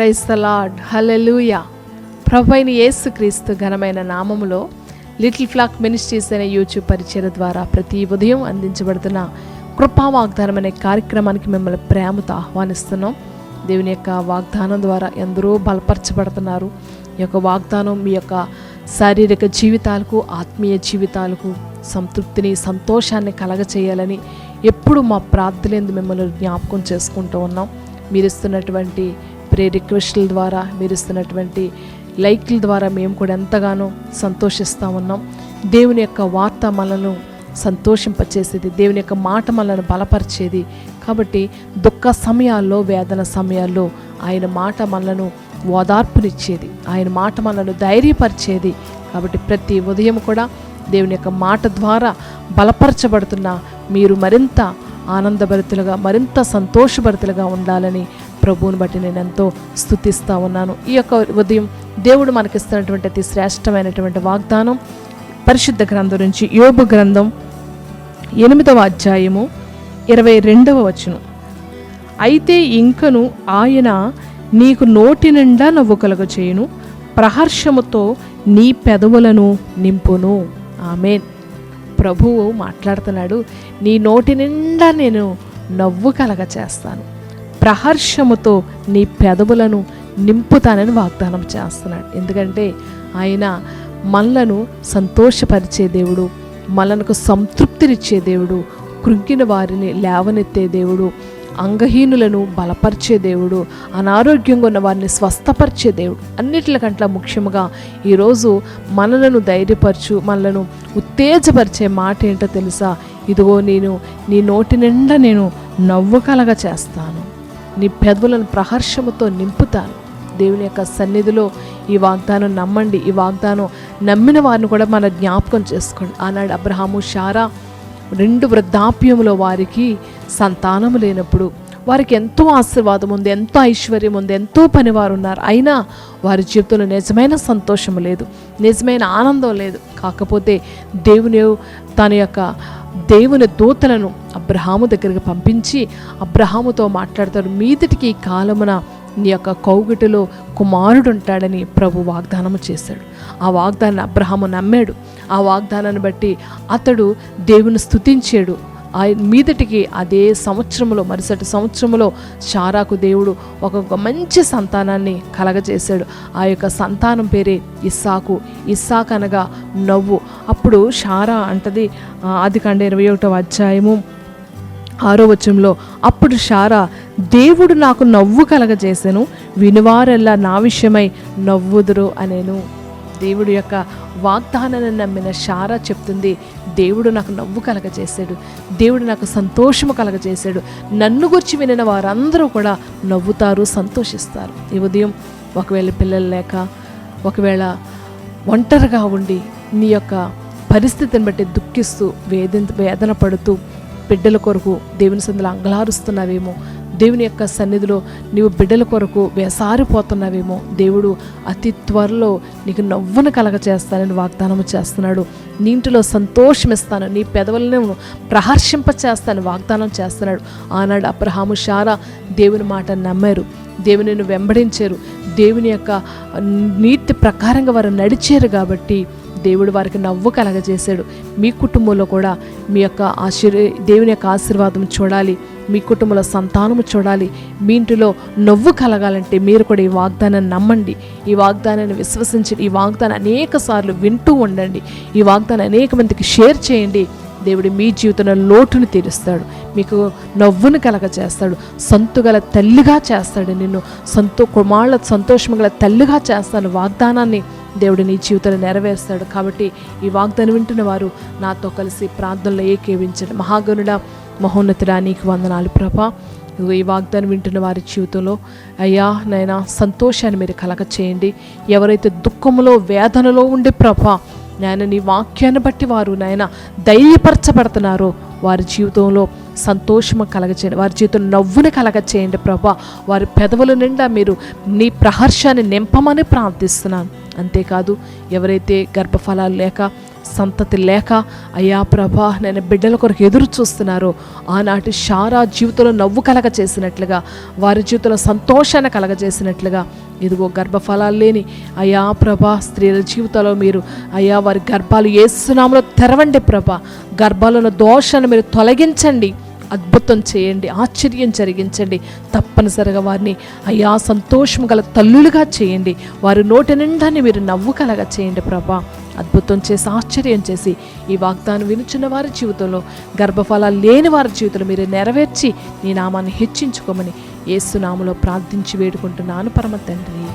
Price the lord hallelujah ప్రభైన యేసుక్రీస్తు ఘనమైన నామములో లిటిల్ ఫ్లాక్ మినిస్ట్రీస్ అనే యూట్యూబ్ పరిచయ ద్వారా ప్రతి ఉదయం అందించబడుతున్న కృపా వాగ్దానం అనే కార్యక్రమానికి మిమ్మల్ని ప్రేమతో ఆహ్వానిస్తున్నాం. దేవుని యొక్క వాగ్దానం ద్వారా ఎందరో బలపరచబడుతున్నారు. ఈ యొక్క వాగ్దానం మీ యొక్క శారీరక జీవితాలకు ఆత్మీయ జీవితాలకు సంతృప్తిని సంతోషాన్ని కలగచేయాలని ఎప్పుడు మా ప్రార్థనలందు మిమ్మల్ని జ్ఞాపకం చేసుకుంటూ ఉన్నాం. మీరు ఇస్తున్నటువంటి ప్రే రిక్వెస్ట్ల ద్వారా మీరు ఇస్తున్నటువంటి లైక్ల ద్వారా మేము కూడా ఎంతగానో సంతోషిస్తూ ఉన్నాం. దేవుని యొక్క వార్త మనలను సంతోషింపచేసేది దేవుని యొక్క మాట మనల్ని బలపరిచేది. కాబట్టి దుఃఖ సమయాల్లో వేదన సమయాల్లో ఆయన మాట మనలను ఓదార్పునిచ్చేది ఆయన మాట మనలను ధైర్యపరిచేది. కాబట్టి ప్రతి ఉదయం కూడా దేవుని యొక్క మాట ద్వారా బలపరచబడుతున్న మీరు మరింత ఆనందభరితులుగా మరింత సంతోషభరితులుగా ఉండాలని ప్రభువుని బట్టి నేను ఎంతో స్థుతిస్తూ ఉన్నాను. ఈ యొక్క ఉదయం దేవుడు మనకిస్తున్నటువంటి అతి శ్రేష్టమైనటువంటి వాగ్దానం పరిశుద్ధ గ్రంథం నుంచి యోబు గ్రంథం ఎనిమిదవ అధ్యాయము ఇరవై రెండవ వచనం. అయితే ఇంకను ఆయన నీకు నోటి నిండా నవ్వు కలుగ చేయును ప్రహర్షముతో నీ పెదవులను నింపును. ఆమెన్. ప్రభువు మాట్లాడుతున్నాడు నీ నోటి నిండా నేను నవ్వు కలగ చేస్తాను ప్రహర్షముతో నీ పెదవులను నింపుతానని వాగ్దానం చేస్తున్నాడు. ఎందుకంటే ఆయన మనలను సంతోషపరిచే దేవుడు మనకు సంతృప్తినిచ్చే దేవుడు కృంగిన వారిని లేవనెత్తే దేవుడు అంగహీనులను బలపరిచే దేవుడు అనారోగ్యంగా ఉన్న వారిని స్వస్థపరిచే దేవుడు. అన్నిటికంటే ముఖ్యంగా ఈరోజు మనలను ధైర్యపరచు మనలను ఉత్తేజపరిచే మాట ఏంటో తెలుసా? ఇదిగో నేను నీ నోటి నిండా నేను నవ్వు చేస్తాను. నీ పెదవులను ప్రహర్షముతో నింపుతాను. దేవుని యొక్క సన్నిధిలో ఈ వాగ్దానం నమ్మండి. ఈ వాగ్దానం నమ్మిన వారిని కూడా మన జ్ఞాపకం చేసుకోండి. ఆనాడు అబ్రహాము షారా రెండు వృద్ధాప్యములో వారికి సంతానము లేనప్పుడు వారికి ఎంతో ఆశీర్వాదం ఉంది ఎంతో ఐశ్వర్యం ఉంది ఎంతో పనివారు ఉన్నారు. అయినా వారి జీవితంలో నిజమైన సంతోషం లేదు నిజమైన ఆనందం లేదు. కాకపోతే దేవుని తన యొక్క దేవుని దూతలను అబ్రహాము దగ్గరికి పంపించి అబ్రహాముతో మాట్లాడతాడు. మీదటికి ఈ కాలమున నీ యొక్క కౌగిటిలో కుమారుడు ఉంటాడని ప్రభు వాగ్దానము చేశాడు. ఆ వాగ్దానాన్ని అబ్రహాము నమ్మాడు. ఆ వాగ్దానాన్ని బట్టి అతడు దేవుని స్తుతించాడు. మీదటికి అదే సంవత్సరంలో మరుసటి సంవత్సరంలో షారాకు దేవుడు ఒక మంచి సంతానాన్ని కలగజేశాడు. ఆ యొక్క సంతానం పేరే ఇస్సాకు. ఇస్సాక్ అనగా నవ్వు. అప్పుడు షారా అంటది అది కండ ఇరవై ఒకటో అధ్యాయము ఆరో వచనంలో అప్పుడు షారా దేవుడు నాకు నవ్వు కలగజేశాను వినివారెల్లా నా విషయమై నవ్వుదురు అనేను. దేవుడి యొక్క వాగ్దానాన్ని నమ్మిన షారా చెప్తుంది దేవుడు నాకు నవ్వు కలగజేశాడు దేవుడు నాకు సంతోషము కలగజేశాడు. నన్ను గురించి వినిన వారందరూ కూడా నవ్వుతారు సంతోషిస్తారు. ఈ ఉదయం ఒకవేళ పిల్లలు లేక ఒకవేళ ఒంటరిగా ఉండి నీ యొక్క పరిస్థితిని బట్టి దుఃఖిస్తూ వేదన వేదన పడుతూ బిడ్డల కొరకు దేవుని సందులో అంగలారుస్తున్నావేమో దేవుని యొక్క సన్నిధిలో నీవు బిడ్డల కొరకు వేసారిపోతున్నావేమో దేవుడు అతి త్వరలో నీకు నవ్వును కలగ చేస్తానని చేస్తున్నాడు. నీ ఇంటిలో సంతోషం ఇస్తాను. నీ పెదవులను ప్రహర్షింప చేస్తాను వాగ్దానం చేస్తున్నాడు. ఆనాడు అబ్రహాము షారా దేవుని మాట నమ్మారు. దేవునిని వెంబడించారు. దేవుని యొక్క నీతి ప్రకారంగా వారు నడిచారు కాబట్టి దేవుడు వారికి నవ్వు కలగజేశాడు. మీ కుటుంబంలో కూడా మీ యొక్క ఆశీర్ దేవుని యొక్క ఆశీర్వాదం చూడాలి. మీ కుటుంబంలో సంతానము చూడాలి. మీ ఇంటిలో నవ్వు కలగాలంటే మీరు కూడా ఈ వాగ్దానాన్ని నమ్మండి. ఈ వాగ్దానాన్ని విశ్వసించండి. ఈ వాగ్దానం అనేక సార్లు వింటూ ఉండండి. ఈ వాగ్దానం అనేక మందికి షేర్ చేయండి. దేవుడు మీ జీవితంలో లోటును తీరుస్తాడు. మీకు నవ్వును కలగ చేస్తాడు సంతుగల తల్లిగా చేస్తాడు. నిన్ను సంతో కుమారుల సంతోషం గల తల్లిగా చేస్తాను. వాగ్దానాన్ని దేవుడు నీ జీవితంలో నెరవేరుస్తాడు. కాబట్టి ఈ వాగ్దానం వింటున్న వారు నాతో కలిసి ప్రార్థనలో ఏకేవించండి మహాగనుడ మహోన్నతుడా నీకు వందనాలు ప్రభా. ఇదిగో ఈ వాగ్దానం వింటున్న వారి జీవితంలో అయ్యా నైనా సంతోషాన్ని మీరు కలగ చేయండి. ఎవరైతే దుఃఖంలో వేదనలో ఉండే ప్రభా నాయన నీ వాక్యాన్ని బట్టి వారు నాయన ధైర్యపరచబడుతున్నారో వారి జీవితంలో సంతోషము కలగచేయండి వారి జీవితంలో నవ్వుని కలగచేయండి ప్రభా. వారి పెదవుల నిండా మీరు నీ ప్రహర్షాన్ని నింపమని ప్రార్థిస్తున్నాను. అంతేకాదు ఎవరైతే గర్భఫలాలు లేక సంతతి లేక అయ్యా ప్రభా నేను బిడ్డల కొరకు ఎదురు చూస్తున్నారు. ఆనాటి షారా జీవితంలో నవ్వు కలగ చేసినట్లుగా వారి జీవితంలో సంతోషాన్ని కలగజేసినట్లుగా. ఇదిగో గర్భఫలాలు లేని అయ్యా ప్రభా స్త్రీల జీవితంలో మీరు అయ్యా వారి గర్భాలు ఏసునామలో తెరవండి ప్రభా. గర్భాలలో దోషాన్ని మీరు తొలగించండి. అద్భుతం చేయండి ఆశ్చర్యం జరిగించండి. తప్పనిసరిగా వారిని అయ్యా సంతోషం గల తల్లులుగా చేయండి. వారి నోటి నిండాన్ని మీరు నవ్వు కలగా చేయండి ప్రభా. అద్భుతం చేసి ఆశ్చర్యం చేసి ఈ వాగ్దానం వినుచున్న వారి జీవితంలో గర్భఫలాలు లేని వారి జీవితంలో మీరు నెరవేర్చి నీ నామాన్ని హెచ్చించుకోమని ఏసునామలో ప్రార్థించి వేడుకుంటున్నాను పరమ తండ్రి.